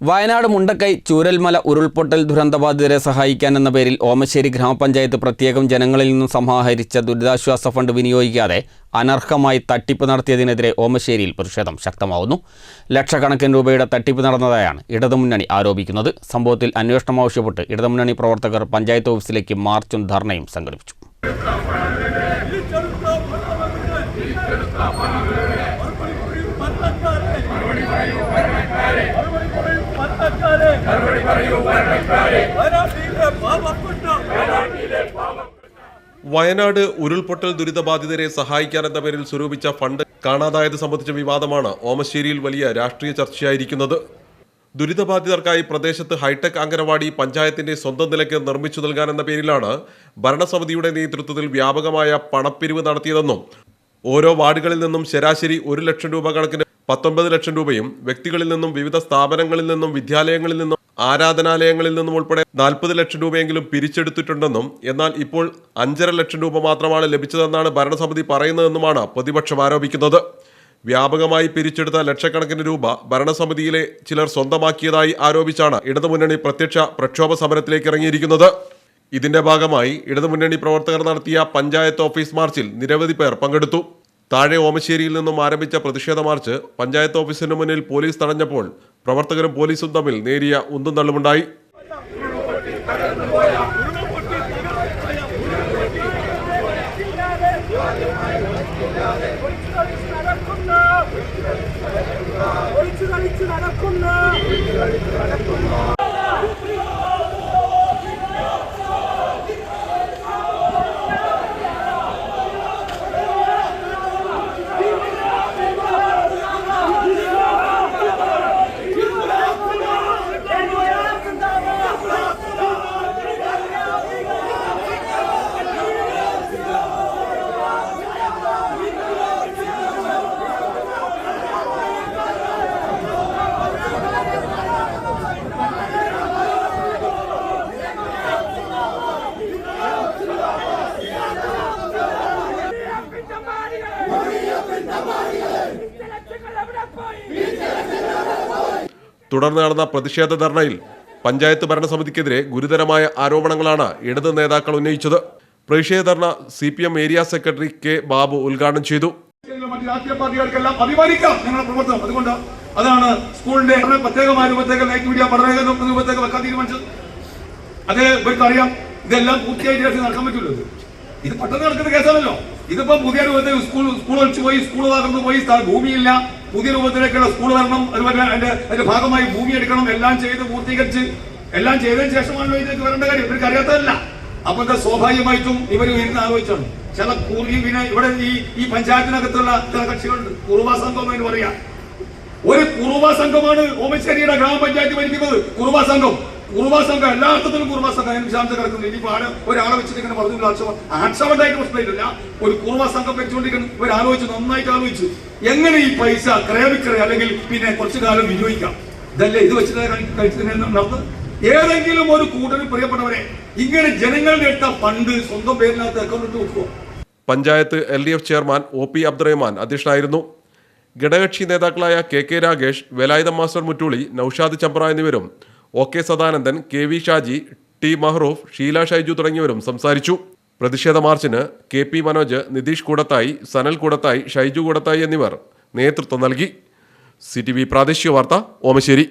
വയനാട് മുണ്ടക്കൈ ചൂരൽമല ഉരുൾപൊട്ടൽ ദുരന്തബാധിതരെ സഹായിക്കാൻ എന്ന പേരിൽ ഓമശ്ശേരി ഗ്രാമപഞ്ചായത്ത് പ്രത്യേകം ജനങ്ങളിൽ നിന്നും സമാഹരിച്ച ദുരിതാശ്വാസ ഫണ്ട് വിനിയോഗിക്കാതെ അനർഹമായി തട്ടിപ്പ് നടത്തിയതിനെതിരെ ഓമശ്ശേരിയിൽ പ്രതിഷേധം ശക്തമാവുന്നു. ലക്ഷക്കണക്കിന് രൂപയുടെ തട്ടിപ്പ് നടന്നതായാണ് ഇടതുമുന്നണി ആരോപിക്കുന്നത്. സംഭവത്തിൽ അന്വേഷണം ആവശ്യപ്പെട്ട് ഇടതുമുന്നണി പ്രവർത്തകർ പഞ്ചായത്ത് ഓഫീസിലേക്ക് മാർച്ചും ധർണയും സംഘടിപ്പിച്ചു. വയനാട് ഉരുൾപൊട്ടൽ ദുരിതബാധിതരെ സഹായിക്കാനെന്ന പേരിൽ സ്വരൂപിച്ച ഫണ്ട് കാണാതായത് സംബന്ധിച്ച വിവാദമാണ് ഓമശ്ശേരിയിൽ വലിയ രാഷ്ട്രീയ ചർച്ചയായിരിക്കുന്നത്. ദുരിതബാധിതർക്കായി പ്രദേശത്ത് ഹൈടെക് അംഗനവാടി പഞ്ചായത്തിന്റെ സ്വന്തം നിലയ്ക്ക് നിർമ്മിച്ചു നൽകാനെന്ന പേരിലാണ് ഭരണസമിതിയുടെ നേതൃത്വത്തിൽ വ്യാപകമായ പണപ്പിരിവ് നടത്തിയതെന്നും ഓരോ വാർഡുകളിൽ നിന്നും ശരാശരി ഒരു ലക്ഷം രൂപ കണക്കിന് പത്തൊൻപത് ലക്ഷം രൂപയും വ്യക്തികളിൽ നിന്നും വിവിധ സ്ഥാപനങ്ങളിൽ നിന്നും വിദ്യാലയങ്ങളിൽ നിന്നും ആരാധനാലയങ്ങളിൽ നിന്നും ഉൾപ്പെടെ നാൽപ്പത് ലക്ഷം രൂപയെങ്കിലും പിരിച്ചെടുത്തിട്ടുണ്ടെന്നും എന്നാൽ ഇപ്പോൾ അഞ്ചര ലക്ഷം രൂപ മാത്രമാണ് ലഭിച്ചതെന്നാണ് ഭരണസമിതി പറയുന്നതെന്നുമാണ് പ്രതിപക്ഷം ആരോപിക്കുന്നത്. വ്യാപകമായി പിരിച്ചെടുത്ത ലക്ഷക്കണക്കിന് രൂപ ഭരണസമിതിയിലെ ചിലർ സ്വന്തമാക്കിയതായി ആരോപിച്ചാണ് ഇടതുമുന്നണി പ്രത്യക്ഷ പ്രക്ഷോഭ സമരത്തിലേക്ക് ഇറങ്ങിയിരിക്കുന്നത്. ഇതിന്റെ ഭാഗമായി ഇടതുമുന്നണി പ്രവർത്തകർ നടത്തിയ പഞ്ചായത്ത് ഓഫീസ് മാർച്ചിൽ നിരവധി പേർ പങ്കെടുത്തു. താഴെ ഓമശ്ശേരിയിൽ നിന്നും ആരംഭിച്ച പ്രതിഷേധ മാർച്ച് പഞ്ചായത്ത് ഓഫീസിന് മുന്നിൽ പോലീസ് തടഞ്ഞപ്പോൾ പ്രവർത്തകരും പോലീസും തമ്മിൽ നേരിയ ഉന്തും തള്ളുമുണ്ടായി. നടക്കുന്ന. തുടർന്ന് നടന്ന പ്രതിഷേധ ധർണയിൽ പഞ്ചായത്ത് ഭരണസമിതിക്കെതിരെ ഗുരുതരമായ ആരോപണങ്ങളാണ് ഇടത് നേതാക്കൾ ഉന്നയിച്ചത്. പ്രതിഷേധ ധർണ C P M area secretary K Babu ഉദ്ഘാടനം ചെയ്തു. മറ്റ് രാഷ്ട്രീയ പാർട്ടികൾക്കെല്ലാം അഭിമാനിക്കാം ഞങ്ങളുടെ പ്രവർത്തനം. അതുകൊണ്ട് അതാണ് സ്കൂളിന്റെ പ്രത്യേകമായ രൂപത്തേക്ക് ലൈറ്റ് മീഡിയ പഠന രൂപത്തേക്ക് വെക്കാൻ തീരുമാനിച്ചത്. അതേ ഇവർക്ക് അറിയാം ഇതെല്ലാം പൂർത്തിയായിട്ട് നടക്കാൻ പറ്റില്ല ഇത്. പെട്ടെന്ന് നടക്കുന്ന കേസാണല്ലോ. ഇതിപ്പോ പുതിയ രൂപത്തെ സ്കൂൾ സ്കൂൾ ഒഴിച്ചു പോയി സ്കൂൾ തകർന്നു പോയി ഭൂമിയില്ല. പുതിയ രൂപത്തിലേക്കുള്ള സ്കൂൾ വരണം അതുപോലെ അതിന്റെ അതിന്റെ ഭാഗമായി ഭൂമി എടുക്കണം എല്ലാം ചെയ്ത് പൂർത്തീകരിച്ച് എല്ലാം ചെയ്തതിന് ശേഷമാണല്ലോ ഇതിലേക്ക് വരേണ്ട കാര്യം. ഇവർക്ക് അറിയാത്തതല്ല. അപ്പൊ എന്താ സ്വാഭാവികമായിട്ടും ഇവർ ഇരുന്ന് ആലോചിച്ചാണ്. ചില കൂറി പിന്നെ ഇവിടെ ഈ ഈ പഞ്ചായത്തിനകത്തുള്ള ചില കക്ഷികളുണ്ട്. കുറുവ സംഘം എന്ന് പറയാ. ഒരു കുറുവ സംഘമാണ് ഓമശ്ശേരിയുടെ ഗ്രാമപഞ്ചായത്ത് ഭരിക്കുന്നത്. കുറുവ സംഘം. കുറുവ സംഘം എല്ലാ അർത്ഥത്തിലും കുറുമാസംഘം. സംഘം അതിന് വിശാംശം കിടക്കുന്നു. ഇനിയിപ്പോ ഒരാളെ വെച്ചിട്ട് ഇങ്ങനെ പറഞ്ഞു ആക്ഷേപം ആക്ഷേപമായിട്ട് പ്രശ്നമില്ല ഒരു കുറുമാസംഘം സംഘം ഭരിച്ചുകൊണ്ടിരിക്കുന്നു ഇവർ ആലോചിച്ചു നന്നായിട്ട് ആലോചിച്ചു. എങ്ങനെ ഈ പൈസ ക്രയവിക്രയ അല്ലെങ്കിൽ പിന്നെ കുറച്ചു കാലം വിനിയോഗിക്കാം? ഇതല്ലേ ഇത് വെച്ചിട്ട് കഴിച്ചതിനെ നടന്ന് ഏതെങ്കിലും ഒരു കൂട്ടരിൽ പ്രിയപ്പെട്ടവരെ ഇങ്ങനെ ജനങ്ങളുടെ എടുത്ത ഫണ്ട് സ്വന്തം പേരിനകത്ത് അക്കൗണ്ട് ഇട്ട് വെക്കുമോ panchayat L D F chairman O P Abdurahman അധ്യക്ഷനായിരുന്നു. ഘടകക്ഷി നേതാക്കളായ K K Ragesh Velayudha master Muttooli Noushad Chambra എന്നിവരും O K Sadanandan K V Shaji T Mahroof Sheela Shaiju തുടങ്ങിയവരും സംസാരിച്ചു. പ്രതിഷേധ മാർച്ചിന് കെ പി മനോജ് നിതീഷ് കൂടത്തായി സനൽ കൂടത്തായി ഷൈജു കൂടത്തായി എന്നിവർ നേതൃത്വം നൽകി. സി ടി വി പ്രാദേശിക വാർത്ത ഓമശ്ശേരി.